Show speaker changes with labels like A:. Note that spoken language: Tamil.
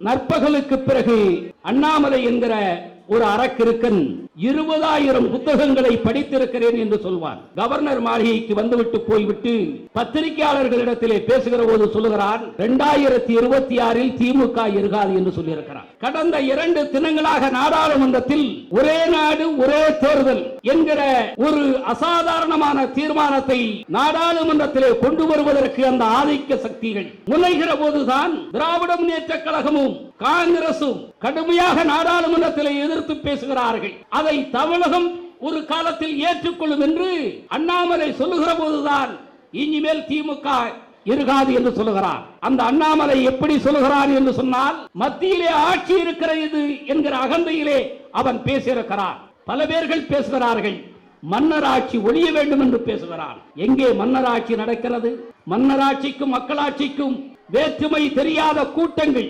A: நற்பகலுக்கு பிறகு அண்ணாமலை என்கிற ஒரு அரக்கிருக்கன் இருபதாயிரம் புத்தகங்களை படித்திருக்கிறேன் என்று சொல்வார் கவர்னர் மாளிகைக்கு வந்துவிட்டு போய்விட்டு பத்திரிகையாளர்களிடத்திலே பேசுகிற போது சொல்லுகிறார் இரண்டாயிரத்தி இருபத்தி ஆறில் திமுக இருக்காது என்று சொல்லியிருக்கிறார். கடந்த இரண்டு தினங்களாக நாடாளுமன்றத்தில் ஒரே நாடு ஒரே தேர்தல் என்கிற ஒரு அசாதாரணமான தீர்மானத்தை நாடாளுமன்றத்திலே கொண்டு வருவதற்கு அந்த ஆதிக்க சக்திகள் முனைகிற போதுதான் திராவிட முன்னேற்ற கழகமும் காங்கிரசும் கடுமையாக நாடாளுமன்றத்தில் எதிர்த்து பேசுகிறார்கள். அதை தமிழகம் ஒரு காலத்தில் ஏற்றுக்கொள்ளும் என்று அண்ணாமலை சொல்லுகிற போதுதான் இனிமேல் திமுக இருக்காது என்று சொல்லுகிறார். அந்த அண்ணாமலை எப்படி சொல்லுகிறார் என்று சொன்னால் மத்தியிலே ஆட்சி இருக்கிறது என்கிற அகந்தையிலே அவன் பேசியிருக்கிறார் பல பேர்கள் பேசுகிறார்கள் மன்னராட்சி ஒழிய வேண்டும் என்று பேசுகிறான். எங்கே மன்னராட்சி நடக்கிறது? மன்னராட்சிக்கும் மக்களாட்சிக்கும் வேற்றுமை தெரியாத கூட்டங்கள்